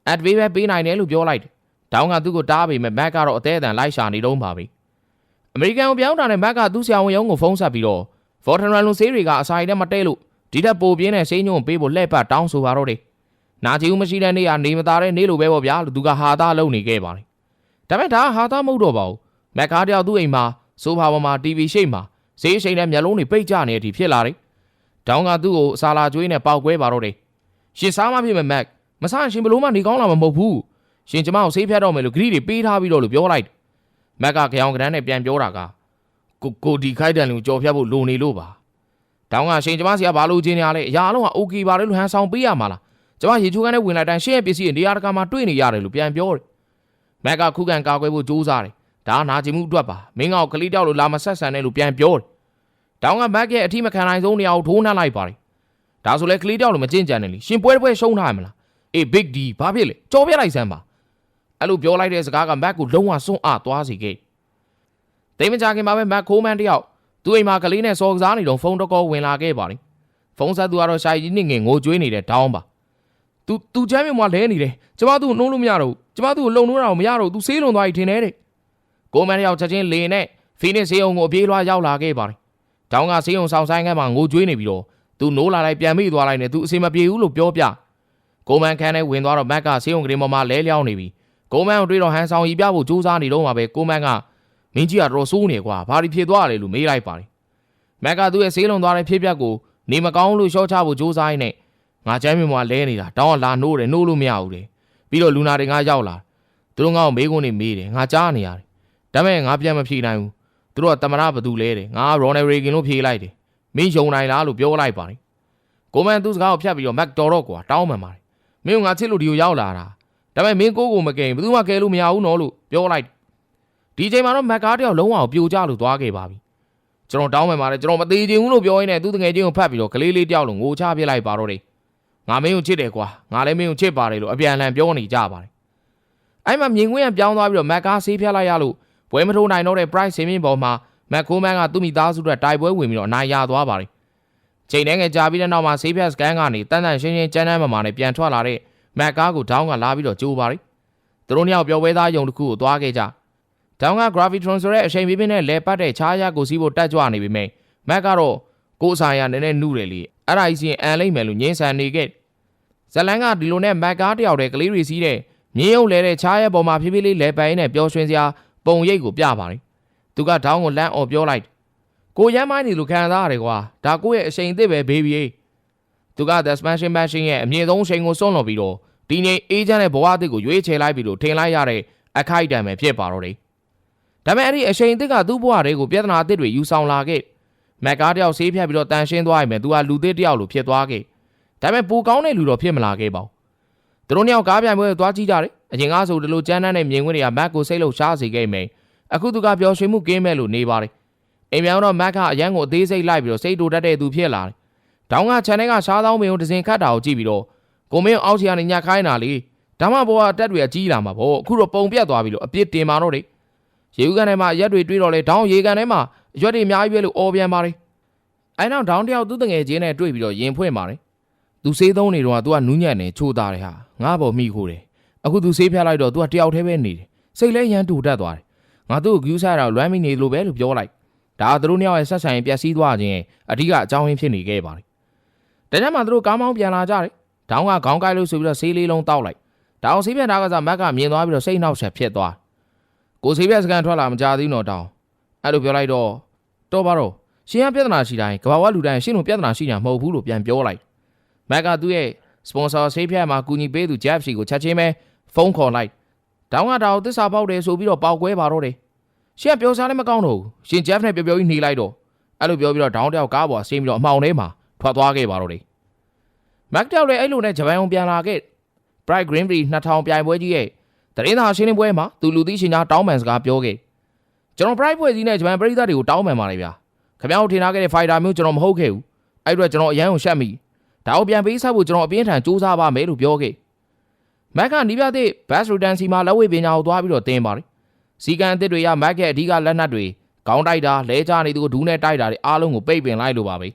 အက်ဒဝေးပဲပေးနိုင်တယ်လို့ပြောလိုက်တယ်ဒေါင်းကသူ့ကိုတားပေမဲ့မက်ကတော့အသေးအတန်လိုက်ရှာနေတော့ပါပဲအမေရိကန်ကိုပြောင်းတာနဲ့မက်ကသူ့ဆရာဝန်ရုံးကိုဖုန်းဆက်ပြီးတော့ဖော်ထရန်လွန်ဆေးတွေကအစာရည်နဲ့မတဲလို့ဒီတက်ပိုပြင်းတဲ့ဆေးညွန့်ပေးဖို့လှည့်ပတ်တောင်းဆိုပါတော့တယ်နာချီဦးမရှိတဲ့နေ့ကနေမသားတဲ့နေ့လိုပဲပေါ့ဗျာလို့သူကဟာသားလုံနေခဲ့ပါတယ်ဒါပေမဲ့ဒါဟာသားမဟုတ်တော့ပါဘူးမက်ကားတယောက်သူ့အိမ်မှာဆိုဖာပေါ်မှာ TV ရှိတ်မှာဈေးရှိန်နဲ့မျက်လုံးတွေပိတ်ကျနေတဲ့အထိဖြစ်လာတယ် ဒေါင်းကသူ့ကိုအစာလာကျွေးနဲ့ပေါက်ကွဲပါတော့တယ်ရှင်စားမဖြစ်မဲ့မက်မဆန်ရှင်ဘလို့မှနေကောင်းလာမှာမဟုတ်ဘူးရှင်ကျမကိုဆေးဖြတ်တော့မယ်လို့ဂရီတွေပေးထားပြီးတော့လို့ပြောလိုက်မက်ကကြောင်ကရန်နဲ့ပြန်ပြောတာကကိုကိုဒီခိုက်တန်လူကြော်ဖြတ်ဖို့လိုနေလို့ပါတောင်းကရှင်ကျမစီကဘာလို့ချင်းနေရလဲအရာအလုံးက okay ပါတယ်လို့ဟန်ဆောင်ပေးရမှာလားကျမရေချိုးကန်းနဲ့ဝင်လိုက်တိုင်းရှင်းရဲ့ပစ္စည်းနေရာတကာမှာတွေ့နေရတယ်လို့ပြန်ပြောတယ်မက်ကခုခံကာကွယ်ဖို့ကြိုးစားတယ်ဒါနာကျင်မှုအတွက်ပါမင်းကကလေးတောက်လို့လာမဆက်ဆန်နဲ့လို့ပြန်ပြောတယ် တောင်းကမက်ရဲ့အထီးမခံနိုင်ဆုံးနေရာကိုထိုးနှက်လိုက်ပါတယ်ဒါဆိုလဲကလေးတောက်လို့မကြင်ကြံနဲ့လေရှင်ပွဲပွဲရှုံးထားရမလားအေး big d ဘာဖြစ်လဲကြော်ပြလိုက်စမ်းပါအဲ့လိုပြောလိုက်တဲ့စကားကမက်ကိုလုံးဝစွန့်အားသွားစေခဲ့တိမ်မကြခင်မှာပဲမက်ခိုးမန်တယောက်သူ့အိမ်မှာကလေးနဲ့စော်ကစားနေတော့ဖုန်းတကောဝင်လာခဲ့ပါလိဖုန်းဆက်သူကတော့ရှာကြီးနှစ်ငင်ငိုကြွေးနေတဲ့ဒေါင်းပါသူသူချမ်းမြေမှာလဲနေတယ်ကျမသူ့ကိုနှိုးလို့မရတော့ဘူးကျမသူ့ကိုလုံနှိုးတာကိုမရတော့ဘူးသူဆေးလွန်သွားပြီထင်တယ်တဲ့ကိုမန်တယောက်ချက်ချင်းလေနဲ့ဖီနစ်ဆေးုံကိုအပြေးလွှားရောက်လာခဲ့ပါလိ ဒေါင်းကဆေးုံဆောင်ဆိုင်ခန်းမှာငိုကြွေးနေပြီးတော့သူနိုးလာလိုက်ပြန်မိသွားလိုက်နဲ့သူအစီမပြေဘူးလို့ပြောပြကိုမန်ခန်းနဲ့ဝင်သွားတော့မက်ကဆေးုံကလေးပေါ်မှာလဲလျောင်းနေပြီကိုမန်ကိုတွေ့တော့ဟန်ဆောင်ရီပြဖို့ကြိုးစားနေတော့မှာပဲကိုမန်ကမင်းကြီးကတော့စိုးနေကွာဘာဒီဖြစ်သွားတယ်လို့မေးလိုက်ပါတယ်မက်ကသူ့ရဲ့ဆေးလုံသွားတဲ့ဖြစ်ပျက်ကိုနေမကောင်းလို့ရှော့ချဖို့ကြိုးစားရင်းနဲ့ငါချမ်းမြေမှာလဲနေတာတောင်းကလာနိုးတယ်နိုးလို့မရဘူးတဲ့ပြီးတော့လူနာတွေငါရောက်လာသူတို့ငါ့ကိုမေးခွန်းနေမေးတယ်ငါကြားနေရတယ်ဒါပေမဲ့ငါပြန်မဖြေနိုင်ဘူး သူတို့ကတမရဘသူလဲတယ်ငါရော်နယ်ရေဂင်လို့ဖြေလိုက်တယ်မင်းယုံနိုင်လားလို့ပြောလိုက်ပါတယ်ကိုမန်သူ့စကားကိုဖြတ်ပြီးတော့မက်တော်တော့ကွာတောင်းမှန်ပါတယ်မင်းကငါချစ်လို့ဒီကိုရောက်လာတာဒါပေမဲ့မင်းကိုကိုမကင်ဘယ်သူမှကယ်လို့မရဘူးနော်လို့ပြောလိုက်ဒီချိန်မှာတော့မက်ကားတယောက်လုံးအောင်ပြိုကျလို့သွားခဲ့ပါပြီကျွန်တော်တောင်းမှန်ပါတယ်ကျွန်တော်မသေးချင်ဘူးလို့ပြောရင်းနဲ့သူ့တငယ်ချင်းကိုဖတ်ပြီးတော့ကလေးလေးတယောက်လုံးငိုချပြလိုက်ပါတော့တယ်ငါမင်းကိုချစ်တယ်ကွာငါလည်းမင်းကိုချစ်ပါတယ်လို့အပြန်အလှန်ပြောနေကြပါတယ်အဲ့မှာမြင်ကွင်းကပြောင်းသွားပြီးတော့မက်ကားဆေးဖြတ်လိုက်ရလို့ ပွဲမထိုးနိုင်တော့တဲ့ price ဆင်းမင်းပေါ်မှာမက်ကိုမန်ကသူ့မိသားစုအတွက်တိုက်ပွဲဝင်ပြီးတော့အနိုင်ရသွားပါတယ်ချိန်နဲ့ငယ်ကြာပြီးတဲ့နောက်မှာဆေးဖြတ်စကန်ကနေတန်တန်ရှင်းရှင်းကျန်းတန်းမာမာနဲ့ပြန်ထွက်လာတဲ့မက်ကားကိုဒေါင်းကလာပြီးတော့ကြိုးပါတယ်သူတို့နှစ်ယောက်ပျော်ပွဲသားယုံတစ်ခုကိုသွားခဲ့ကြဒေါင်းက gravitron ဆိုတဲ့အချိန်ပြင်းပြင်းနဲ့လဲပတ်တဲ့ခြားရကိုစီးဖို့တက်ကြွနေပြီမဲ့မက်ကတော့ကိုယ်ဆိုင်ရနည်းနည်းနှုတယ်လေအဲ့ဒါကြီးစီရင်အန်လိုက်မယ်လို့ငင်းဆန်နေခဲ့ဇလန်ကဒီလိုနဲ့မက်ကားတယောက်တည်းကလေးရီစီးတဲ့မြင်းရုံလဲတဲ့ခြားရပေါ်မှာဖြည်းဖြည်းလေးလဲပိုင်နဲ့ပျော်ရွှင်စရာ ပုံရိပ်ကိုပြပါတယ်သူကဒေါင်းကိုလမ်းအော်ပြောလိုက်ကိုရမ်းမိုင်းနေလို့ခံစားရတယ်ကွာဒါကိုရဲ့အချိန်အစ်စ်ပဲဘေဘီသူက The Smashing Machine ရဲ့အမြင့်ဆုံးအချိန်ကိုစွန့်လွန်ပြီးတော့ဒီငိမ်အေဂျင့်ရဲ့ဘဝအသစ်ကိုရွေးချယ်လိုက်ပြီးလို့ထင်လိုက်ရတဲ့အခိုက်အတန့်ပဲဖြစ်ပါတော့တယ်။ဒါပေမဲ့အဲ့ဒီအချိန်အသစ်ကသူ့ဘဝတွေကိုပြဿနာအသစ်တွေယူဆောင်လာခဲ့။မက်ကားတယောက်ဆေးဖြတ်ပြီးတော့တန်ရှင်းသွားရင်ပဲသူကလူသစ်တယောက်လိုဖြစ်သွားခဲ့။ဒါပေမဲ့ပူကောင်းတဲ့လူတော့ဖြစ်မလာခဲ့ပါဘူး။သူတို့နှစ်ယောက်ကားပြိုင်ပွဲကိုသွားကြည့်ကြတယ်။ အရင်ကဆိုဒီလိုကြမ်းတမ်းတဲ့မြင်ကွင်းတွေကမက်ကိုစိတ်လှုပ်ရှားစေခဲ့မယ်။အခုသူကပျော်ရွှင်မှုကင်းမဲ့လို့နေပါတယ်။အိမ်ပြောင်းတော့မက်ကအရန်ကိုအသေးစိတ်လိုက်ပြီးတော့စိတ်တူတတ်တဲ့သူဖြစ်လာတယ်။တောင်းက channel ကရှားသောင်းမင်းကိုဒဇင်ခတ်တာကိုကြည့်ပြီးတော့ကိုမင်းအောက်ချီကနေညက်ခိုင်းတာလေ။ဒါမှဘောကတက်တွေကကြီးလာမှာပေါ့။အခုတော့ပုံပြတ်သွားပြီလို့အပြစ်တင်ပါတော့တယ်။ရေဦးကန်ထဲမှာရက်တွေတွေးတော့လေဒေါင်းရေကန်ထဲမှာရွက်တွေအများကြီးပဲလို့អော်ပြန်ပါတယ်။အဲနောက်ဒေါင်းတယောက်သူ့တငယ်ချင်းနဲ့တွေ့ပြီးတော့ရင်ဖွင့်ပါတယ်။သူဆေးသုံးနေတော့ကသူကနူးညံ့နေချိုးသားတယ်ဟာငါ့ဘောမိခိုးတယ်။ အခုသူဆေးဖြတ်လိုက်တော့သူကတယောက်တည်းပဲနေတယ်။စိတ်လဲရမ်းတူတတ်သွားတယ်။ငါသူ့ကိုကူးစားတော့လွမ်းမိနေလို့ပဲလို့ပြောလိုက်။ဒါကသူတို့နှစ်ယောက်ရဲ့ဆက်ဆံရေးပျက်စီးသွားခြင်းအဓိကအကြောင်းရင်းဖြစ်နေခဲ့ပါတယ်။တကယ်မှသူတို့ကားမောင်းပြန်လာကြတယ်။ဒေါင်းကခေါင်းကိုက်လို့ဆိုပြီးတော့ဆေးလေးလုံးတောက်လိုက်။ဒါအောင်ဆေးပြတ်တာကစားမက်ကမြင်သွားပြီးတော့စိတ်နှောက်ဆက်ဖြစ်သွား။ကိုဆေးပြတ်စကန်ထွက်လာမကြသေးတော့တောင်း။အဲ့လိုပြောလိုက်တော့တော့ပါတော့ရှင်ကပြဿနာရှိတိုင်းကဘာဝလူတိုင်းရှင်းလို့ပြဿနာရှိညာမဟုတ်ဘူးလို့ပြန်ပြောလိုက်။မက်ကသူ့ရဲ့ sponsor ဆေးဖြတ်မှာကူညီပေးသူ Jeff စီကိုချက်ချင်းပဲဖုန်းခေါ်လိုက်။တောင်းကတောင်သစ္စာပေါက်တယ်ဆိုပြီးတော့ပေါက်ကွဲပါတော့တယ်။ရှင်ကပြောစားလည်းမကောင်းတော့ဘူး။ရှင် Jeff နဲ့ပြောပြောကြီးနေလိုက်တော့အဲ့လိုပြောပြီးတော့ဒေါင်းတယောက်ကားပေါ်ဆင်းပြီးတော့အမှောင်ထဲမှာထွက်သွားခဲ့ပါတော့တယ်။ Mac တယောက်လည်းအဲ့လိုနဲ့ဂျပန်အောင်ပြန်လာခဲ့ Bright Green Bee 2000ပြိုင်ပွဲကြီးရဲ့တရင်သာရှင်းလင်းပွဲမှာသူလူသိရှင်ကြားတောင်းပန်စကားပြောခဲ့ကျွန်တော် Bright ပွဲကြီးနဲ့ဂျပန်ပရိသတ်တွေကိုတောင်းပန်ပါတယ်ဗျာခင်ဗျားတို့ထင်ထားခဲ့တဲ့ fighter မျိုးကျွန်တော်မဟုတ်ခဲ့ဘူးအဲ့အတွက်ကျွန်တော်အရန်ကိုရှက်မိ ဒါကိုပြန်ပေးဆက်ဖို့ကျွန်တော်အပြင်းထန်စူးစမ်းပါမယ်လို့ပြောခဲ့မက်ကနီးပြတဲ့ Bass Retency မှာလက်ဝဲပညာကိုသွားပြီးတော့တင်ပါတယ်စီကန်အစ်စ်တွေရမက်ရဲ့အဓိကလက်နက်တွေခေါင်းတိုက်တာလဲချနေသူကိုဒူးနဲ့တိုက်တာတွေအားလုံးကိုပိတ်ပင်လိုက်လို့ပါပဲ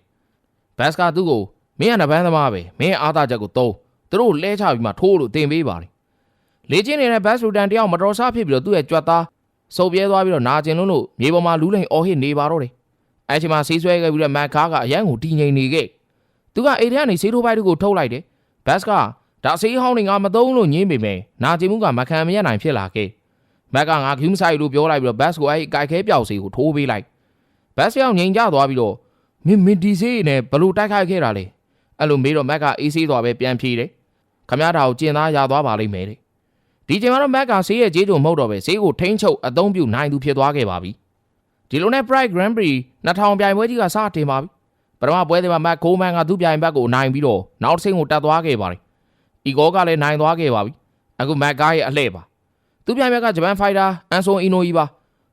ဘတ်စကသူ့ကိုမင်းကနဘန်းသမားပဲမင်းအားသာချက်ကိုသုံးသူတို့လဲချပြီးမှထိုးလို့တင်ပေးပါတယ်လေချင်းနေတဲ့ဘတ်စရူတန်တယောက်မတော်ဆဖြစ်ပြီးတော့သူ့ရဲ့ကြွက်သားစုပ်ပြဲသွားပြီးတော့နာကျင်လုံးလို့မြေပေါ်မှာလူးလိန်အော်ဟစ်နေပါတော့တယ်အဲချိန်မှာဆေးဆွဲခဲ့ပြီးတော့မက်ကားကအရန်ကိုတီငိန်နေခဲ့ သူကအိမ်ထဲကနေဆေးထိုးပိုက်တို့ကိုထုတ်လိုက်တယ်ဘတ်စကဒါဆေးဟောင်းနေငါမသုံးလို့ညင်းပေမဲ့နာကျင်မှုကမခံမရနိုင်ဖြစ်လာခဲ့မက်ကငါကျူးမဆိုင်လို့ပြောလိုက်ပြီးတော့ဘတ်ကိုအဲ့ဒီကြိုက်ခဲပြောက်စီကိုထိုးပေးလိုက်ဘတ်ရောက်ငိန်ကြသွားပြီးတော့မင်းမင်းဒီဆေးနဲ့ဘလို့တိုက်ခိုက်ခဲ့တာလဲအဲ့လိုမေးတော့မက်ကအေးဆေးသွားပဲပြန်ဖြေတယ်ခမရတာကိုကျင်သားရသွားပါလိမ့်မယ်တဲ့ဒီချိန်မှာတော့မက်ကဆေးရဲ့ကြေးကြုံမဟုတ်တော့ပဲဆေးကိုထိန်းချုပ်အသုံးပြုနိုင်သူဖြစ်သွားခဲ့ပါပြီဒီလိုနဲ့ Pride Grand Prix 2000ပြိုင်ပွဲကြီးကစတင်ပါပြီ ပထမပွဲစဉ်မှာမက်ကိုမန်ကသူ့ပြိုင်ဘက်ကိုနိုင်ပြီးတော့နောက်တစ်ဆင့်ကိုတက်သွားခဲ့ပါတယ်အီဂေါကလည်းနိုင်သွားခဲ့ပါပြီအခုမက်ကားရဲ့အလှည့်ပါသူပြိုင်ဘက်ကဂျပန်ဖိုက်တာအန်ဆိုအီနိုကြီးပါ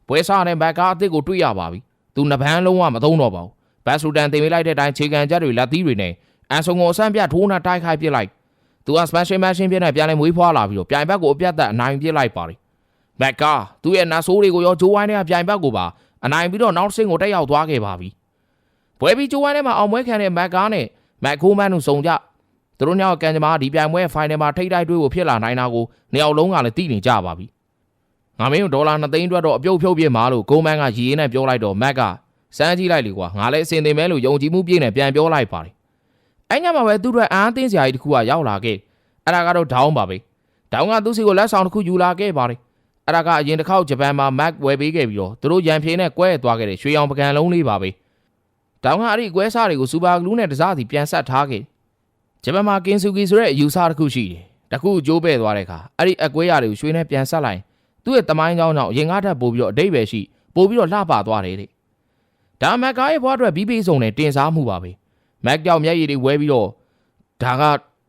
ပွဲစားတဲ့မက်ကားအစ်စ်ကိုတွေ့ရပါပြီသူနဗန်းလုံးဝမသုံးတော့ပါဘူးဘတ်စူတန်တင်ပေးလိုက်တဲ့အတိုင်းခြေကန်ချက်တွေလက်သီးတွေနဲ့အန်ဆုံကိုအဆန်းပြထိုးနှက်တိုက်ခိုက်ပစ်လိုက်သူက special machine ပြနဲ့ပြန်လဲမွေးဖွားလာပြီးတော့ပြိုင်ဘက်ကိုအပြတ်သက်အနိုင်ပစ်လိုက်ပါတယ်မက်ကာသူ့ရဲ့နတ်ဆိုးတွေကိုရောဂျိုးဝိုင်းတွေကပြိုင်ဘက်ကိုပါအနိုင်ပြီးတော့နောက်တစ်ဆင့်ကိုတက်ရောက်သွားခဲ့ပါပြီ ပွဲပြီးဂျိုးဝိုင်းထဲမှာအောင်ပွဲခံတဲ့မက်ကာနဲ့မက်ခိုးမန်တို့စုံကြသူတို့ညောင်ကန်ကြမာဒီပြိုင်ပွဲဖိုင်နယ်မှာထိတ်တိုက်တွေ့ကိုဖြစ်လာနိုင်တာကိုနှစ်ယောက်လုံးကလည်းသိနေကြပါပြီငါမင်းတို့ဒေါ်လာ2သိန်းအတွက်တော့အပြုတ်ဖြုတ်ပြစ်မှာလို့ဂိုးမန်ကရည်ရင်းနဲ့ပြောလိုက်တော့မက်ကစမ်းကြည့်လိုက်လေကွာငါလည်းအစင်တင်မဲလို့ယုံကြည်မှုပြည့်နဲ့ပြန်ပြောလိုက်ပါတယ်။အဲ့ညမှာပဲသူ့အတွက်အားသိစရာကြီးတစ်ခုကရောက်လာခဲ့။အဲ့ဒါကတော့ဒေါင်းပါပဲ။ဒေါင်းကသူ့စီကိုလက်ဆောင်တစ်ခုယူလာခဲ့ပါတယ်။အဲ့ဒါကအရင်တစ်ခေါက်ဂျပန်မှာ Mac ဝယ်ပေးခဲ့ပြီးတော့သူတို့ရန်ဖြေနဲ့ကွဲသွားခဲ့တဲ့ရွှေရောင်ပကံလုံးလေးပါပဲ။ ဒေါင်းကအဲ့ဒီကွဲစားတွေကိုစူပါဂလူးနဲ့တစားစီပြန်ဆက်ထားခဲ့။ဂျပန်မှာကင်ဆူကီဆိုတဲ့အယူဆတစ်ခုရှိတယ်။တခုကျိုးပဲ့သွားတဲ့အခါအဲ့ဒီအကွဲရတွေကိုရွှေနဲ့ပြန်ဆက်လိုက်သူ့ရဲ့တမိုင်းကြောင်းကြောင့်ရင်ကားထပ်ပို့ပြီးတော့အတိတ်ပဲရှိပို့ပြီးတော့လှပသွားတယ်တဲ့။ဒါမက်ကားရဲ့ဘွားအတွက်ပြီးပြီးဆုံးနဲ့တင်စားမှုပါပဲ။မက်ကြောက်မျက်ရည်တွေဝဲပြီးတော့ဒါက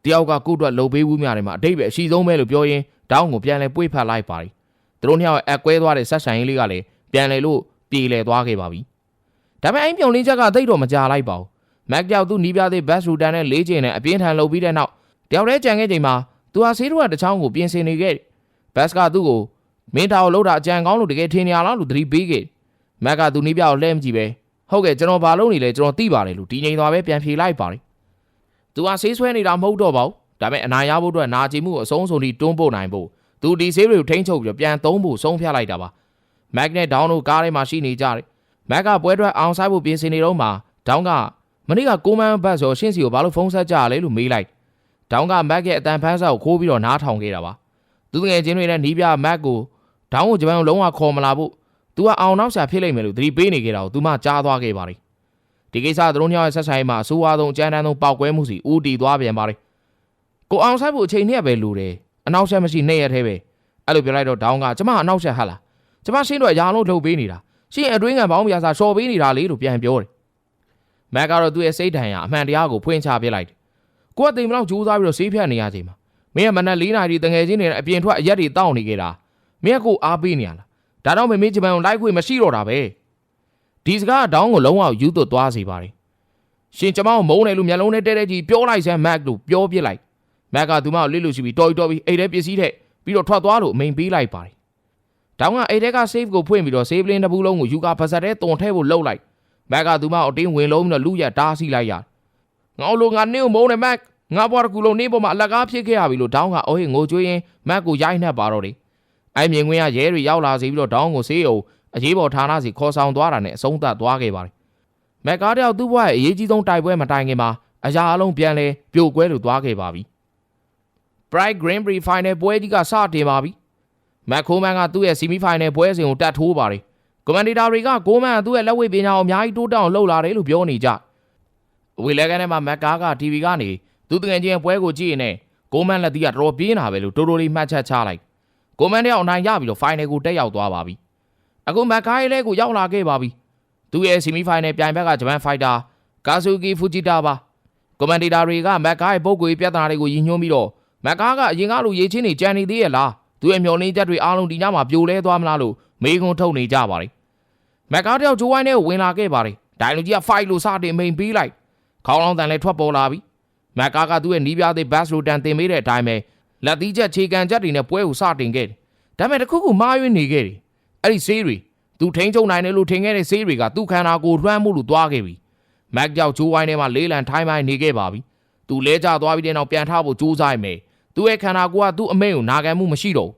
တယောက်ကကို့အတွက်လှုပ်ပေးဘူးများတယ်မှာအတိတ်ပဲအရှိဆုံးပဲလို့ပြောရင်းတောင်းကိုပြန်လဲပွေ့ဖတ်လိုက်ပါပြီ။သူတို့နှစ်ယောက်အကွဲသွားတဲ့ဆက်ဆံရေးလေးကလည်းပြန်လဲလို့ပြေလည်သွားခဲ့ပါပြီ။ ဒါပေမဲ့အိမ်ပြုံလင်းချက်ကသိတော့မကြလိုက်ပါဘူး။မက်ကြောက်သူနီးပြသေးဘတ်ရူတန်နဲ့လေးကျင်နဲ့အပြင်းထန်လှုပ်ပြီးတဲ့နောက်တယောက်တည်းကြံခဲ့ချိန်မှာသူဟာဆေးတို့ကတစ်ချောင်းကိုပြင်ဆင်နေခဲ့တယ်။ဘတ်ကသူ့ကိုမင်းသားကိုလှုပ်တာအကြံကောင်းလို့တကယ်ထင်နေရလားလို့သတိပေးခဲ့။မက်ကသူနီးပြကိုလှဲမကြည့်ပဲဟုတ်ကဲ့ကျွန်တော်ဘာလုပ်နေလဲကျွန်တော်သိပါတယ်လို့ဒီငိမ်သွားပဲပြန်ဖြေလိုက်ပါတယ်။သူကဆေးဆွဲနေတာမဟုတ်တော့ပါဘူး။ဒါပေမဲ့အနာရဖို့အတွက်နာကျင်မှုကိုအဆုံးစုံထိတွန်းပို့နိုင်ဖို့သူဒီဆေးတွေကိုထိန်းချုပ်ပြီးပြန်သုံးဖို့ဆုံးဖြတ်လိုက်တာပါ။မက်နဲ့ဒေါင်းတို့ကားထဲမှာရှိနေကြတယ်။ မက်ကပွဲထွက်အောင်ဆိုင်ဖို့ပြင်ဆင်နေတော့မှဒေါင်းကမနေ့ကကိုမန်ဘတ်ဆိုရှင်းစီကိုဘာလို့ဖုန်းဆက်ကြရလဲလို့မေးလိုက်။ဒေါင်းကမက်ရဲ့အတန်ဖန်းဆောက်ကိုခိုးပြီးတော့နားထောင်ခဲ့တာပါ။သူငယ်ချင်းတွေနဲ့နီးပြမက်ကိုဒေါင်းကိုဂျပန်ကိုလုံးဝခေါ်မလာဘူး။ तू ကအောင်နောက်ရှာဖြစ်လိမ့်မယ်လို့သတိပေးနေခဲ့တာကို तू မှကြားသွားခဲ့ပါလိမ့်ဒီကိစ္စသူတို့နှစ်ယောက်ရဲ့ဆက်ဆံရေးမှာအဆိုးအဝါဆုံးအကြမ်းတမ်းဆုံးပောက်ကွဲမှုစီဦးတည်သွားပြန်ပါတယ်ကိုအောင်ဆိုင်ဖို့အချိန်နဲ့ပဲလူတယ်အနောက်ဆက်မရှိနေရသေးပဲအဲ့လိုပြောလိုက်တော့ဒေါင်းကကျမအနောက်ဆက်ဟတ်လားကျမရှင်းတော့ရာလုံးလှုပ်ပေးနေတာ ရှင်းအတွင်းငံပေါင်းပြာစာရှော်ပေးနေတာလေလို့ပြန်ပြောတယ်မက်ကတော့သူ့ရဲ့စိတ်ဓာတ်ရအမှန်တရားကိုဖွင့်ချပြလိုက်တယ်ကိုကတိမ်မလောက်ကြိုးစားပြီးတော့ဆေးဖြတ်နေရချိန်မှာမင်းကမနက်၄နာရီတငယ်ချင်းတွေနဲ့အပြင်ထွက်အရက်တွေတောက်နေကြတာမင်းကကိုအားပေးနေရလားဒါတော့မမေးဂျပန်ကိုလိုက်ခွေမရှိတော့တာပဲဒီစကားအတောင်းကိုလုံးဝယူသွတ်သွားစေပါတယ်ရှင်ကျမကိုမုန်းတယ်လို့မျက်လုံးနဲ့တဲတဲကြီးပြောလိုက်စမ်းမက်လို့ပြောပြလိုက်မက်ကသူမကိုလစ်လို့ရှိပြီးတော်တော်ပြီးအိတ်ထဲပစ္စည်းထက်ပြီးတော့ထွက်သွားလို့အမိန်ပေးလိုက်ပါတယ် တောင်းကအိတ်ထဲက save ကိုဖွင့်ပြီးတော့ save လင်းတစ်ပူးလုံးကိုယူကာပါဇက်ထဲတုံထဲဖို့လှုပ်လိုက်မက်ကသူမကိုအတင်းဝင်လုံးပြီးတော့လူရတားဆီးလိုက်ရတယ်ငါ့လိုငါနင်းကိုမုန်းတယ်မက်ငါဘွားတစ်ခုလုံးနင်းပေါ်မှာအလကားဖြစ်ခဲ့ရပြီလို့တောင်းကအိုးဟင်ငိုကြွေးရင်မက်ကိုရိုက်နှက်ပါတော့တယ်အဲ့မြင်ကွင်းကရဲတွေရောက်လာစီပြီးတော့တောင်းကိုဆေးရုံအရေးပေါ်ဌာနစီခေါ်ဆောင်သွားတာနဲ့အဆုံးသတ်သွားခဲ့ပါတယ်မက်ကားတယောက်သူ့ဘွားရဲ့အရေးကြီးဆုံးတိုက်ပွဲမတိုင်ခင်မှာအရာအလုံးပြန်လဲပြိုကွဲလို့သွားခဲ့ပါပြီ Bright Green Prix Final ပွဲကြီးကစတင်ပါပြီ မက်ခိုးမန်ကသူ့ရဲ့ Semi Final ပွဲစဉ်ကိုတက်ထိုးပါတယ်ကွန်မန်ဒေတာတွေကကိုမန်ကသူ့ရဲ့လက်ဝဲပညာကိုအများကြီးတိုးတက်အောင်လှုပ်လာတယ်လို့ပြောနေကြဝေလဲကန်ထဲမှာမက်ကားက TV ကနေသူတငယ်ချင်းရဲ့ပွဲကိုကြည့်ရင်ကိုမန်လက်သီးကတော်တော်ပြင်းတာပဲလို့တိုးတိုးလေးမှတ်ချက်ချလိုက်ကိုမန်တယောက်အနိုင်ရပြီးတော့ Final ကိုတက်ရောက်သွားပါပြီအခုမက်ကားရဲ့လဲကိုရောက်လာခဲ့ပါပြီသူ့ရဲ့ Semi Final ပြိုင်ဘက်ကဂျပန်ဖိုက်တာကာဆူကီဖူဂျီတာပါကွန်မန်ဒေတာတွေကမက်ကားရဲ့ပုံကိုယ်ပြဿနာတွေကိုရည်ညွှန်းပြီးတော့မက်ကားကအရင်ကလိုရေးချင်းနေကြံနေသေးရဲ့လား သူ့ရဲ့မျောလင်းချက်တွေအားလုံးဒီညမှာပြိုလဲသွားမလားလို့မေးခွန်းထုတ်နေကြပါတယ်မက်ကားတယောက်ဂျိုးဝိုင်းထဲကိုဝင်လာခဲ့ပါတယ်ဒိုင်လူကြီးက fight လို့စတင်မိန်ပေးလိုက်ခေါင်းလောင်းတန်လည်းထွက်ပေါ်လာပြီမက်ကားကသူ့ရဲ့နီးပြားသေးဘတ်ရိုတန်တင်ပေးတဲ့အတိုင်းပဲလက်သီးချက်ခြေကန်ချက်တွေနဲ့ပွဲကိုစတင်ခဲ့တယ်ဒါပေမဲ့တခုခုမှားယွင်းနေခဲ့တယ်အဲ့ဒီဆေးတွေသူထိန်းချုပ်နိုင်တယ်လို့ထင်ခဲ့တဲ့ဆေးတွေကသူ့ခန္ဓာကိုယ်လွှမ်းမှုလို့သွားခဲ့ပြီမက်ကြောက်ဂျိုးဝိုင်းထဲမှာလေးလံထိုင်းပိုင်းနေခဲ့ပါပြီသူလဲကျသွားပြီးတဲ့နောက်ပြန်ထဖို့ကြိုးစားရမယ် သူ့ရဲ့ခန္ဓာကိုယ်ကသူ့အမိန့်ကိုနာခံမှုမရှိတော့ဘူး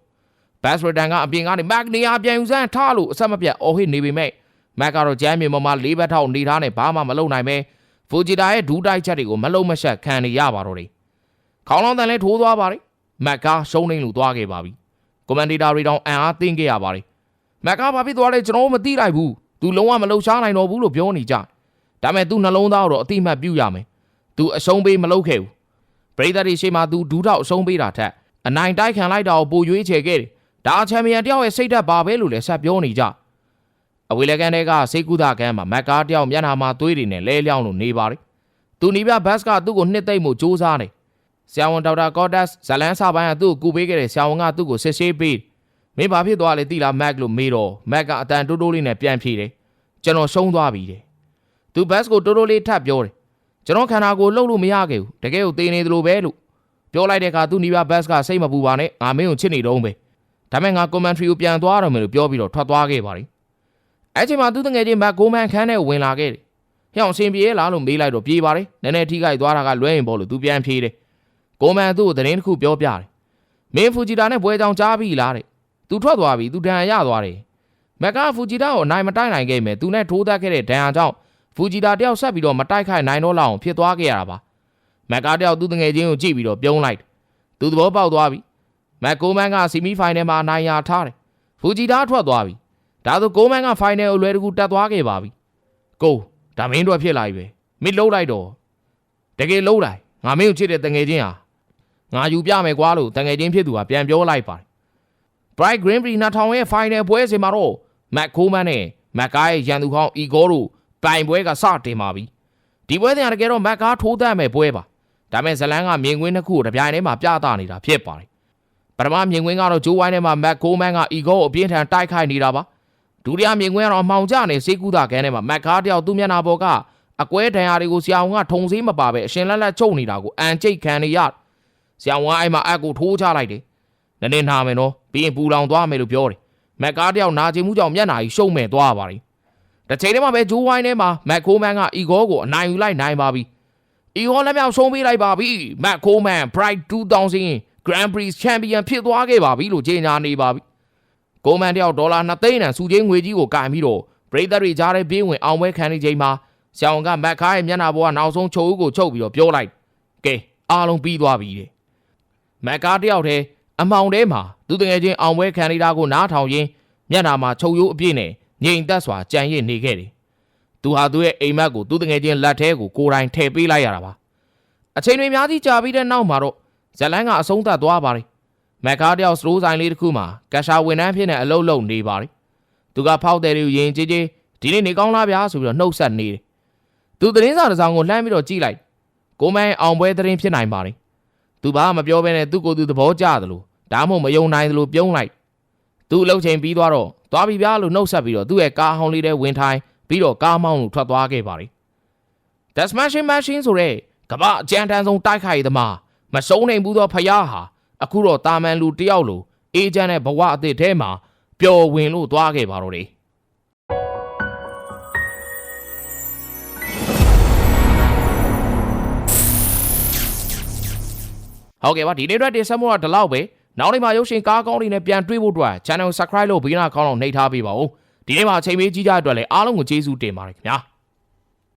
ဘတ်စရတန်ကအပြင်ကနေမက်နီယာပြန်ယူစမ်းထားလို့အဆက်မပြတ်အော်ဟစ်နေပေမဲ့မက်ကတော့ကြမ်းမြေပေါ်မှာလေးဘက်ထောက်နေထားနဲ့ဘာမှမလုပ်နိုင်ပဲဖူဂျီတာရဲ့ဒူးတိုက်ချက်တွေကိုမလုံမရှက်ခံနေရပါတော့တယ်ခေါင်းလောင်းတန်လဲထိုးသွားပါတယ်မက်ကရှုံးနေလို့သွားခဲ့ပါပြီကွန်မန်ဒေတာတွေတောင်အံအားသင့်ခဲ့ရပါတယ်မက်ကဘာဖြစ်သွားလဲကျွန်တော်မသိလိုက်ဘူးသူလုံးဝမလှုပ်ရှားနိုင်တော့ဘူးလို့ပြောနေကြဒါပေမဲ့သူ့နှလုံးသားကိုတော့အတိမတ်ပြုရမယ်သူအရှုံးပေးမလုပ်ခဲ့ဘူး ပရိသတ်တွေရှေ့မှာ तू ဒူးထောက်အရှုံးပေးတာထက်အနိုင်တိုက်ခံလိုက်တာကိုပိုရွေးချယ်ခဲ့တယ်။ဒါချန်ပီယံတယောက်ရဲ့စိတ်ဓာတ်ပါပဲလို့လည်းဆက်ပြောနေကြ။အဝေလကန်တွေကစိတ်ကူးတာကမ်းမှာမက်ကားတယောက်မျက်နှာမှာသွေးတွေနဲ့လဲလျောင်းလို့နေပါတယ်။သူနီးပြဘတ်စ်ကသူ့ကိုနှစ်သိမ့်မှုစူးစမ်းနေ။ဆရာဝန်ဒေါက်တာကော့ဒတ်ဇလန်စာပိုင်းကသူ့ကိုကူပေးခဲ့တဲ့ဆရာဝန်ကသူ့ကိုစစ်ဆေးပေးမင်းဘာဖြစ်သွားလဲသိလားမက်လို့မေးတော့မက်ကအတန်တိုးတိုးလေးနဲ့ပြန်ဖြေတယ်။ကျွန်တော်ရှုံးသွားပြီတဲ့။သူဘတ်စ်ကိုတိုးတိုးလေးထပ်ပြောတယ်။ ကျွန်တော်ခန္ဓာကိုယ်လှုပ်လို့မရခဲ့ဘူးတကယ်ကိုသေနေသလိုပဲလို့ပြောလိုက်တဲ့အခါသူ့နီးပါးဘတ်ကစိတ်မပူပါနဲ့ငါမင်းကိုချစ်နေတော့ပဲဒါမဲ့ငါ commentary ကိုပြန်သွားတော့မယ်လို့ပြောပြီးတော့ထွက်သွားခဲ့ပါတယ်အဲ့ချိန်မှာသူ့တငယ်ချင်းမတ်ဂိုမန်ခန်းထဲဝင်လာခဲ့တယ်ဟဲ့အောင်အရှင်ပြေးလားလို့မေးလိုက်တော့ပြေးပါတယ်နည်းနည်းထိခိုက်သွားတာကလွဲရင်ပေါ့လို့သူပြန်ဖြေးတယ်ဂိုမန်သူ့ကိုသတင်းတစ်ခုပြောပြတယ်မင်းဖူဂျီတာနဲ့ပွဲကြောင်ကြားပြီလားတဲ့သူထွက်သွားပြီသူဒဏ်ရရသွားတယ်မက်ကဖူဂျီတာကိုအနိုင်မတိုက်နိုင်ခဲ့မယ်သူနဲ့ထိုးသက်ခဲ့တဲ့ဒဏ်ရာကြောင့် ဖူဂျီတာတယောက်ဆက်ပြီးတော့မတိုက်ခိုက်နိုင်တော့လောက်အောင်ဖြစ်သွားခဲ့ရတာပါ။မက်ကတယောက်သူ့တငယ်ချင်းကိုကြည့်ပြီးတော့ပြုံးလိုက်။ तू သဘောပေါက်သွားပြီ။မက်ကိုမန်ကဆီမီဖိုင်နယ်မှာအနိုင်ရထားတယ်။ဖူဂျီတာထွက်သွားပြီ။ဒါဆိုကိုမန်ကဖိုင်နယ်ကိုလွယ်တကူတက်သွားခဲ့ပါပြီ။ကိုဒါမင်းတို့ဖြစ်လာပြီပဲ။မင်းလှုပ်လိုက်တော့တကယ်လှုပ်လိုက်ငါမင်းကိုချစ်တဲ့တငယ်ချင်းဟာငါယူပြမယ်ကွာလို့တငယ်ချင်းဖြစ်သူကပြန်ပြောလိုက်ပါတယ် Bright Green Prix 2000ရဲ့ final ပွဲစဉ်မှာတော့ Matt Coleman နဲ့ Matt ကားရဲ့ရန်သူဟောင်း Igor တို့ ပိုင်ပွဲကစတင်ပါပြီဒီပွဲစဉ်ကတကယ်တော့ Matt ကားထိုးတတ်မဲ့ပွဲပါဒါပေမဲ့ဇလန်းကမြင်ကွင်းတစ်ခုကိုတစ်ပြိုင်တည်းမှာပြသနေတာဖြစ်ပါတယ်ပထမမြင်ကွင်းကတော့ဂျိုးဝိုင်းထဲမှာ Matt Coleman က Igor ကိုအပြင်းထန်တိုက်ခိုက်နေတာပါဒုတိယမြင်ကွင်းကတော့အမှောင်ကျနေစေးကူးတာကန်းထဲမှာ Matt ကားတယောက်သူ့မျက်နှာပေါ်ကအကွဲဒဏ်ရာတွေကိုဆရာဝန်ကထုံစည်းမပါပဲအရှင်လက်လက်ချုပ်နေတာကိုအန်ကျိတ်ခံနေရဆရာဝန်ကအဲ့မှာအက်ကိုထိုးချလိုက်တယ်နည်းနည်းနာမယ်နော်ပြီးရင်ပူလောင်သွားမယ်လို့ပြောတယ်မက်ကားတယောက်နာကျင်မှုကြောင့်မျက်နှာကြီးရှုံမဲ့သွားပါတယ် တစ်ချိန်တည်းမှာပဲဂျိုးဝိုင်းထဲမှာမက်ခိုးမန်ကအီဂေါကိုအနိုင်ယူလိုက်နိုင်ပါပြီအီဂေါလက်မြောက်ဆုံးပေးလိုက်ပါပြီမက်ခိုးမန် Pride 2000 Grand Prix Champion ဖြစ်သွားခဲ့ပါပြီလို့ကြေညာနေပါပြီကိုမန်တယောက်ဒေါ်လာ2သိန်းတန်စုချင်းငွေကြီးကိုကင်ပြီးတော့ပရိသတ်တွေကြားထဲပြေးဝင်အောင်ပွဲခံနေချိန်မှာဆရာဝန်ကမက်ခါရဲ့မျက်နှာပေါ်ကနောက်ဆုံးချုပ်ဦးကိုချုပ်ပြီးတော့ပြောလိုက်ကဲအားလုံးပြီးသွားပြီတဲ့မက်ကားတယောက်တည်းအမောင်ထဲမှာသူတငယ်ချင်းအောင်ပွဲခံနေတာကိုနားထောင်ရင်းမျက်နှာမှာချုပ်ရိုးအပြည့်နဲ့ ငြိမ်သက်စွာကြံရစ်နေခဲ့တယ်သူဟာသူ့ရဲ့အိမ်မက်ကိုသူ့တငယ်ချင်းလက်ထဲကိုကိုယ်တိုင်ထည့်ပေးလိုက်ရတာပါအချိန်တွေများကြီးကြာပြီးတဲ့နောက်မှာတော့ဇလန်းကအဆုံးသတ်သွားပါတယ်မက်ကားတယောက်စတိုးဆိုင်လေးတစ်ခုမှာကက်ရှာဝန်ထမ်းဖြစ်နေအလုပ်လုပ်နေပါတယ်သူကဖောက်တယ်တွေကိုရင်ကြီးကြီးဒီနေ့နေကောင်းလားဗျာဆိုပြီးတော့နှုတ်ဆက်နေတယ်သူသတင်းစာတစ်စောင်ကိုလှမ်းပြီးတော့ကြည့်လိုက်ကိုမိုင်းအောင်ပွဲသတင်းဖြစ်နိုင်ပါတယ်သူဘာမှမပြောဘဲနဲ့သူ့ကိုယ်သူသဘောကျတယ်လို့ဒါမှမဟုတ်မယုံနိုင်တယ်လို့ပြုံးလိုက်သူ့အလုပ်ချိန်ပြီးသွားတော့ သွားပြီဗျာလို့နှုတ်ဆက်ပြီးတော့သူ့ရဲ့ကားဟောင်းလေးထဲဝင်ထိုင်ပြီးတော့ကားမောင်းလို့ထွက်သွားခဲ့ပါတယ်။ The Smashing Machine ဆိုတဲ့ကမ္ဘာအကြမ်းတမ်းဆုံးတိုက်ခိုက်သမားမစုံနိုင်ဘူးသောဖယားဟာအခုတော့တာမန်လူတစ်ယောက်လိုအေဂျင့်တဲ့ဘဝအသစ်ထဲမှာပျော်ဝင်လို့သွားခဲ့ပါတော့တယ်။ဟုတ်ကဲ့ပါဒီနေ့အတွက်တင်ဆက်မှုတော့ဒီလောက်ပဲ နောက်နေ့မှာရုပ်ရှင်ကားကောင်းတွေနဲ့ပြန်တွေ့ဖို့အတွက် channel subscribe လုပ်ဘေးနားကောင်းအောင်နှိပ်ထားပေးပါဦးဒီနေ့မှာအချိန်ပေးကြီးကြတဲ့အတွက်လည်းအားလုံးကိုကျေးဇူးတင်ပါတယ်ခင်ဗျာ။